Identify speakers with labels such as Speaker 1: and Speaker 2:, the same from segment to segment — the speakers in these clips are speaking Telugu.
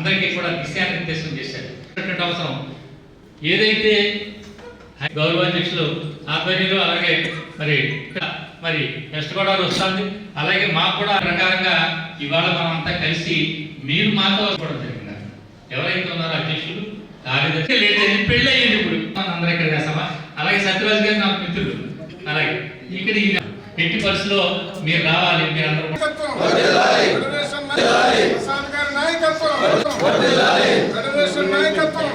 Speaker 1: అందరికీ కూడా దిశానిర్దేశం చేశారు. అవసరం. ఏదైతే గౌరవాధ్యక్షులు ఆధ్వర్యంలో అలాగే మరి ఇక్కడ మరి వెస్ట్ గోదావరి వస్తుంది. అలాగే మాకు కూడా ఆ ప్రకారంగా ఇవాళ మనం అంతా కలిసి మీరు మాతో కూడా జరిగింది ఎవరైతే ఉన్నారో అధ్యక్షులు కార్యదర్శి లేదండి పెళ్ళి అయ్యింది ఇప్పుడు. మనం ఇక్కడ వేసామా అలాగే సత్యరాజు గారు నాకు మిత్రులు. అలాగే ఇక్కడ ఈ ఎట్టి పరిస్థితిలో మీరు రావాలి మీరు అందరూ.
Speaker 2: ఫెడరేషన్ ప్రసాద్ గారి నాయకత్వం. ఫెడరేషన్ నాయకత్వం.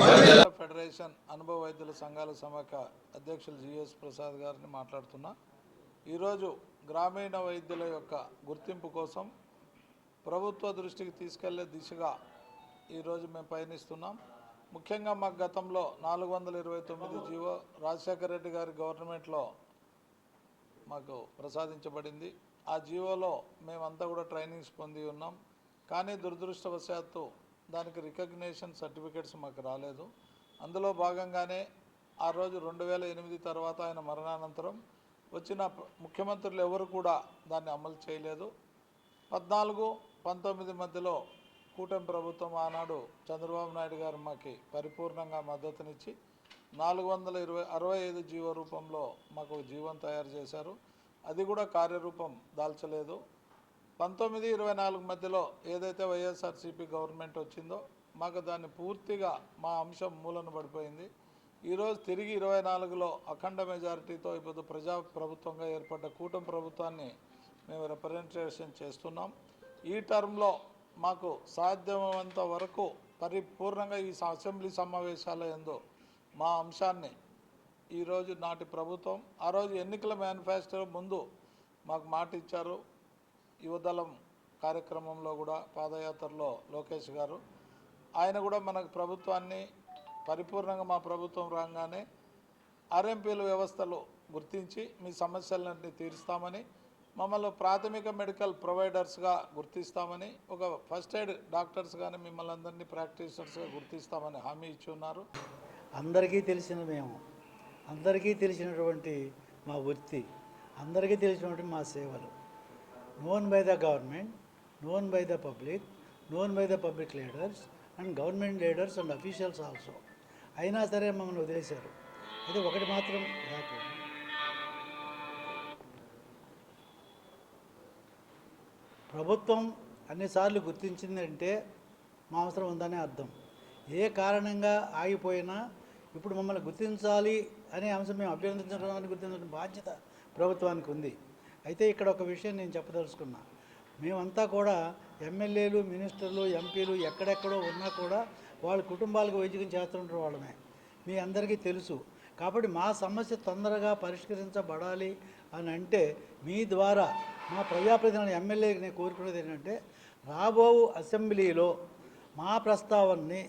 Speaker 3: ఫెడరేషన్ అనుభవ వైద్యుల సంఘాల సమాఖ్య అధ్యక్షులు జిఎస్ ప్రసాద్ గారిని మాట్లాడుతున్నా. ఈరోజు గ్రామీణ వైద్యుల యొక్క గుర్తింపు కోసం ప్రభుత్వ దృష్టికి తీసుకెళ్ళే దిశగా ఈరోజు మేము పయనిస్తున్నాం. ముఖ్యంగా మాకు గతంలో నాలుగు వందల ఇరవై తొమ్మిది జీవో రాజశేఖర రెడ్డి గారి గవర్నమెంట్లో మాకు ప్రసాదించబడింది. ఆ జీవోలో మేమంతా కూడా ట్రైనింగ్స్ పొంది ఉన్నాం. కానీ దురదృష్టవశాత్తు దానికి రికగ్నేషన్ సర్టిఫికేట్స్ మాకు రాలేదు. అందులో భాగంగానే ఆ రోజు రెండు వేల ఎనిమిది తర్వాత ఆయన మరణానంతరం వచ్చిన ముఖ్యమంత్రులు ఎవరు కూడా దాన్ని అమలు చేయలేదు. పద్నాలుగు పంతొమ్మిది మధ్యలో కూటమి ప్రభుత్వం ఆనాడు చంద్రబాబు నాయుడు గారు మాకు పరిపూర్ణంగా మద్దతునిచ్చి నాలుగు వందల ఇరవై అరవై ఐదు జీవో రూపంలో మాకు జీవం తయారు చేశారు. అది కూడా కార్యరూపం దాల్చలేదు. పంతొమ్మిది ఇరవై నాలుగు మధ్యలో ఏదైతే వైఎస్ఆర్సీపీ గవర్నమెంట్ వచ్చిందో మాకు దాన్ని పూర్తిగా మా అంశం మూలన పడిపోయింది. ఈరోజు తిరిగి ఇరవై నాలుగులో అఖండ మెజారిటీతో ఇప్పుడు ప్రజా ప్రభుత్వంగా ఏర్పడ్డ కూటమి ప్రభుత్వాన్ని మేము రిప్రజెంటేషన్ చేస్తున్నాం. ఈ టర్మ్లో మాకు సాధ్యమైనంత వరకు పరిపూర్ణంగా ఈ అసెంబ్లీ సమావేశాల ఎందు మా అంశాన్ని ఈరోజు నాటి ప్రభుత్వం ఆ రోజు ఎన్నికల మేనిఫెస్టో ముందు మాకు మాట ఇచ్చారు. యువదళం కార్యక్రమంలో కూడా పాదయాత్రలో లోకేష్ గారు. ఆయన కూడా మనకు ప్రభుత్వాన్ని పరిపూర్ణంగా మా ప్రభుత్వం రాగానే ఆర్ఎంపీల వ్యవస్థలు గుర్తించి మీ సమస్యలన్నీ తీరుస్తామని మమ్మల్ని ప్రాథమిక మెడికల్ ప్రొవైడర్స్గా గుర్తిస్తామని ఒక ఫస్ట్ ఎయిడ్ డాక్టర్స్ కానీ మిమ్మల్ని అందరినీ ప్రాక్టీషనర్స్గా గుర్తిస్తామని హామీ ఇచ్చి ఉన్నారు.
Speaker 4: అందరికీ తెలిసిన మేము. అందరికీ తెలిసినటువంటి మా వృత్తి అందరికీ తెలిసినటువంటి మా సేవలు. Known by the government known by the public known by the public leaders and government leaders and officials also అయినా సరే మమ్మల్ని వదిలేశారు. అయితే ఒకటి మాత్రం నాకు ప్రభుత్వం అన్నిసార్లు గుర్తించిందంటే మా అవసరం ఉందనే అర్థం. ఏ కారణంగా ఆగిపోయినా ఇప్పుడు మమ్మల్ని గుర్తించాలి అనే అంశం మేము అభ్యర్థించడానికి గుర్తించిన బాధ్యత ప్రభుత్వానికి ఉంది. అయితే ఇక్కడ ఒక విషయం నేను చెప్పదలుచుకున్నా. మేమంతా కూడా ఎమ్మెల్యేలు మినిస్టర్లు ఎంపీలు ఎక్కడెక్కడో ఉన్నా కూడా వాళ్ళ కుటుంబాలకు వైద్యం చేస్తుంటారు వాళ్ళమే. మీ అందరికీ తెలుసు. కాబట్టి మా సమస్య తొందరగా పరిష్కరించబడాలి అని అంటే మీ ద్వారా మా ప్రజాప్రతినిధి ఎమ్మెల్యేకి నేను కోరుకునేది ఏంటంటే రాబో అసెంబ్లీలో మా ప్రస్తావనని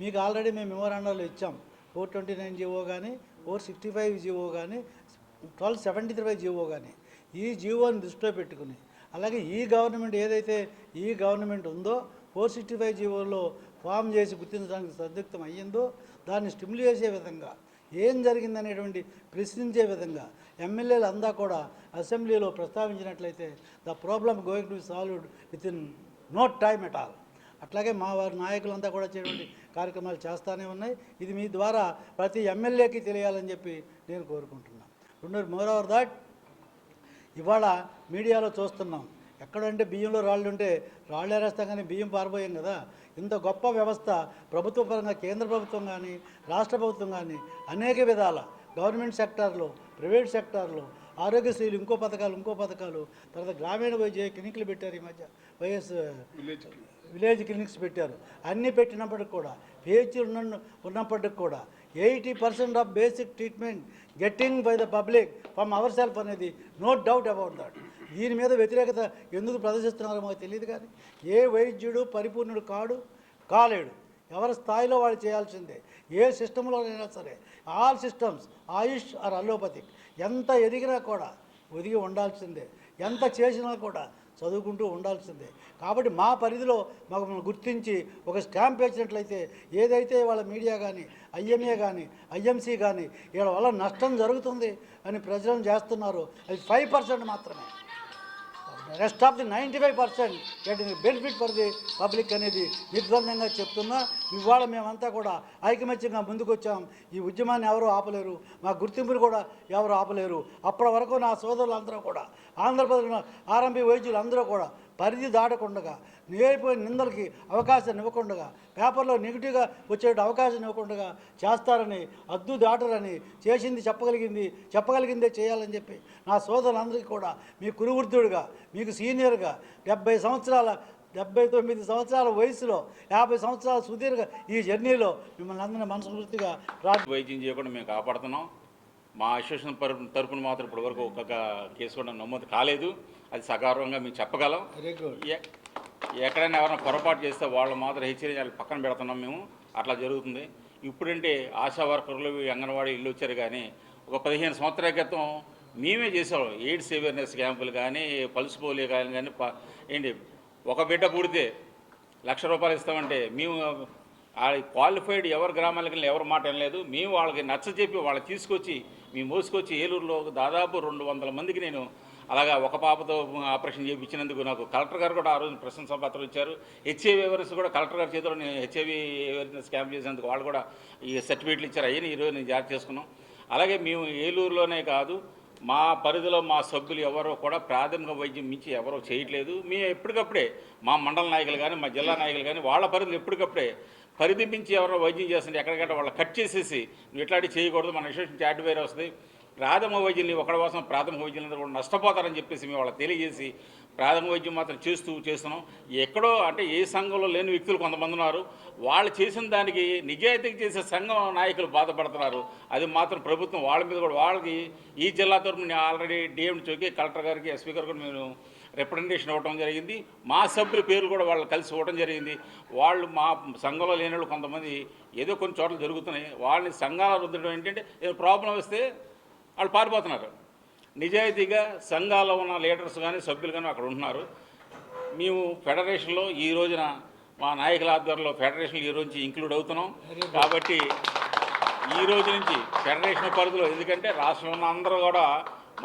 Speaker 4: మీకు ఆల్రెడీ మేము మెమోరాండాలు ఇచ్చాం. ఫోర్ ట్వంటీ నైన్ జీవో కానీ ఫోర్ సిక్స్టీ ఫైవ్ జీవో కానీ ట్వెల్వ్ సెవెంటీ త్రీ జీవో కానీ ఈ జీవోని దృష్టిలో పెట్టుకుని అలాగే ఈ గవర్నమెంట్ ఏదైతే ఈ గవర్నమెంట్ ఉందో ఫోర్ సిక్స్టీ ఫైవ్ జీవోలో ఫామ్ చేసి గుర్తించడానికి సందిగ్ధం అయ్యిందో దాన్ని స్టిమ్యుల్ చేసే విధంగా ఏం జరిగిందనేటువంటి ప్రశ్నించే విధంగా ఎమ్మెల్యేలు అందా కూడా అసెంబ్లీలో ప్రస్తావించినట్లయితే the problem going to be solved with in no time at all. అట్లాగే మా వారి నాయకులంతా కూడా చేటువంటి కార్యక్రమాలు చేస్తూనే ఉన్నాయి. ఇది మీ ద్వారా ప్రతి ఎమ్మెల్యేకి తెలియాలని చెప్పి నేను కోరుకుంటున్నాను రెండు మోర్ ఓవర్ దాట్ ఇవాళ మీడియాలో చూస్తున్నాం. ఎక్కడంటే బియ్యంలో రాళ్ళు ఉంటే రాళ్ళు ఏరేస్తాం కానీ బియ్యం పారిపోయాం కదా. ఇంత గొప్ప వ్యవస్థ ప్రభుత్వ పరంగా కేంద్ర ప్రభుత్వం కానీ రాష్ట్ర ప్రభుత్వం కానీ అనేక విధాల గవర్నమెంట్ సెక్టార్లో ప్రైవేట్ సెక్టార్లో ఆరోగ్యశ్రీలు ఇంకో పథకాలు ఇంకో పథకాలు. తర్వాత గ్రామీణ వైద్య క్లినిక్లు పెట్టారు ఈ మధ్య. వైఎస్ విలేజ్ క్లినిక్స్ పెట్టారు. అన్నీ పెట్టినప్పటికి కూడా పిహెచ్ ఉన్న ఉన్నప్పటికి కూడా eighty percent of basic treatment getting by the public from our self అనేది నో డౌట్ అబౌట్ దట్. దీని మీద వ్యతిరేకత ఎందుకు ప్రదర్శిస్తున్నారో మాకు తెలియదు కానీ ఏ వైద్యుడు పరిపూర్ణుడు కాడు కాలేడు. ఎవరి స్థాయిలో వాళ్ళు చేయాల్సిందే. ఏ సిస్టంలో అయినా సరే all systems AYUSH or allopathic. ఎంత ఎదిగినా కూడా ఒదిగి ఉండాల్సిందే. ఎంత చేసినా కూడా చదువుకుంటూ ఉండాల్సిందే. కాబట్టి మా పరిధిలో మాకు గుర్తించి ఒక స్టాంప్ వేసినట్లయితే ఏదైతే వాళ్ళ మీడియా కానీ ఐఎంఏ కానీ ఐఎంసీ కానీ వీళ్ళ వల్ల నష్టం జరుగుతుంది అని ప్రజలను చేస్తున్నారు. అది ఫైవ్ పర్సెంట్ మాత్రమే. Rest of the ninety five percent benefit for the public అనేది నిర్ద్వందంగా చెప్తున్నా. ఇవాళ మేమంతా కూడా ఐకమత్యంగా ముందుకొచ్చాం. ఈ ఉద్యమాన్ని ఎవరు ఆపలేరు. మా గుర్తింపుని కూడా ఎవరు ఆపలేరు. అప్పటి వరకు నా సోదరులందరూ కూడా ఆంధ్రప్రదేశ్ ఆర్ఎంపీ వైద్యులు అందరూ కూడా పరిధి దాటకుండగా నేర్పోయిన నిందలకి అవకాశం ఇవ్వకుండా పేపర్లో నెగిటివ్గా వచ్చే అవకాశం ఇవ్వకుండా చేస్తారని అద్దు దాటరని చేసింది చెప్పగలిగింది చెప్పగలిగిందే చేయాలని చెప్పి నా సోదరులందరికీ కూడా మీ కురువృద్ధుడిగా మీకు సీనియర్గా డెబ్బై సంవత్సరాల డెబ్బై తొమ్మిది సంవత్సరాల వయసులో యాభై సంవత్సరాల సుదీర్ఘ ఈ జర్నీలో మిమ్మల్ని అందరినీ మనస్ఫూర్తిగా
Speaker 5: వైద్యం చేయకుండా మేము కాపాడుతున్నాం. మా అసోసియేషన్ తరపు తరపున మాత్రం ఇప్పటివరకు ఒక్కొక్క కేసు కూడా నమోదు కాలేదు. అది సకారంగా మేము చెప్పగలం. ఎక్కడైనా ఎవరైనా పొరపాటు చేస్తే వాళ్ళు మాత్రం హెచ్చరించాలి పక్కన పెడుతున్నాం మేము. అట్లా జరుగుతుంది. ఇప్పుడంటే ఆశా వర్కర్లు అంగన్వాడీ ఇల్లు వచ్చారు కానీ ఒక పదిహేను సంవత్సరాల క్రితం మేమే చేసేవాళ్ళం. ఎయిడ్స్ అవేర్నెస్ క్యాంపులు కానీ పల్స్ పోలియో కానీ కానీ ఏంటి ఒక బిడ్డ పుడితే లక్ష రూపాయలు ఇస్తామంటే మేము ఆ క్వాలిఫైడ్ ఎవరు గ్రామాలకు వెళ్ళి ఎవరు మాట వినలేదు. మేము వాళ్ళకి నచ్చ చెప్పి వాళ్ళకి తీసుకొచ్చి మేము మోసుకొచ్చి ఏలూరులో దాదాపు రెండు వందల మందికి నేను అలాగా ఒక పాపతో ఆపరేషన్ చేయించినందుకు నాకు కలెక్టర్ గారు కూడా ఆ రోజు ప్రశంసా పత్రం ఇచ్చారు. హెచ్ఐవి అవేర్నెస్ కూడా కలెక్టర్ గారి చేతిలో నేను హెచ్ఐవి అవేర్నెస్ క్యాంప్ చేసినందుకు వాళ్ళు కూడా ఈ సర్టిఫికేట్లు ఇచ్చారు. అయ్యి ఈరోజు నేను జారీ చేసుకున్నాం. అలాగే మేము ఏలూరులోనే కాదు మా పరిధిలో మా సభ్యులు ఎవరో కూడా ప్రాథమిక వైద్యం మించి ఎవరో చేయట్లేదు. మేము ఎప్పటికప్పుడే మా మండల నాయకులు కానీ మా జిల్లా నాయకులు కానీ వాళ్ళ పరిధిలో ఎప్పటికప్పుడే పరిధి మించి ఎవరో వైద్యం చేస్తుంటే ఎక్కడికక్కడ వాళ్ళు కట్ చేసేసి నువ్వు ఇట్లాంటి చేయకూడదు మన విశేషం చాట్ వేరే వస్తుంది. ప్రాథమిక వైద్యం ఒకటి కోసం ప్రాథమిక వైద్యం కూడా నష్టపోతారని చెప్పేసి మేము వాళ్ళకి తెలియజేసి ప్రాథమిక వైద్యం మాత్రం చేస్తూ చేస్తున్నాం. ఎక్కడో అంటే ఏ సంఘంలో లేని వ్యక్తులు కొంతమంది ఉన్నారు. వాళ్ళు చేసిన దానికి నిజాయితీకి చేసే సంఘం నాయకులు బాధపడుతున్నారు. అది మాత్రం ప్రభుత్వం వాళ్ళ మీద కూడా వాళ్ళకి ఈ జిల్లా తరఫున ఆల్రెడీ డిఎం చౌకి కలెక్టర్ గారికి ఎస్పీ గారికి కూడా మేము రిప్రజెంటేషన్ ఇవ్వడం జరిగింది. మా సభ్యుల పేర్లు కూడా వాళ్ళు కలిసి ఇవ్వడం జరిగింది. వాళ్ళు మా సంఘంలో లేని వాళ్ళు కొంతమంది ఏదో కొన్ని చోట్ల జరుగుతున్నాయి. వాళ్ళని సంఘాలు రుద్దడం ఏంటంటే ఏదో ప్రాబ్లం వస్తే వాళ్ళు పారిపోతున్నారు. నిజాయితీగా సంఘాల్లో ఉన్న లీడర్స్ కానీ సభ్యులు కానీ అక్కడ ఉంటున్నారు. మేము ఫెడరేషన్లో ఈ రోజున మా నాయకుల ఆధ్వర్యంలో ఫెడరేషన్ ఈ రోజు ఇంక్లూడ్ అవుతున్నాం. కాబట్టి ఈ రోజు నుంచి ఫెడరేషన్ పరిధిలో ఎందుకంటే రాష్ట్రంలో ఉన్న అందరూ కూడా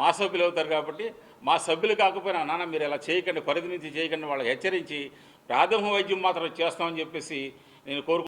Speaker 5: మా సభ్యులు అవుతారు కాబట్టి మా సభ్యులు కాకపోయినా నాన్న మీరు ఇలా చేయకండి పరిధి నుంచి చేయకండి వాళ్ళకి హెచ్చరించి ప్రాథమిక వైద్యం మాత్రం చేస్తామని చెప్పేసి నేను కోరుకు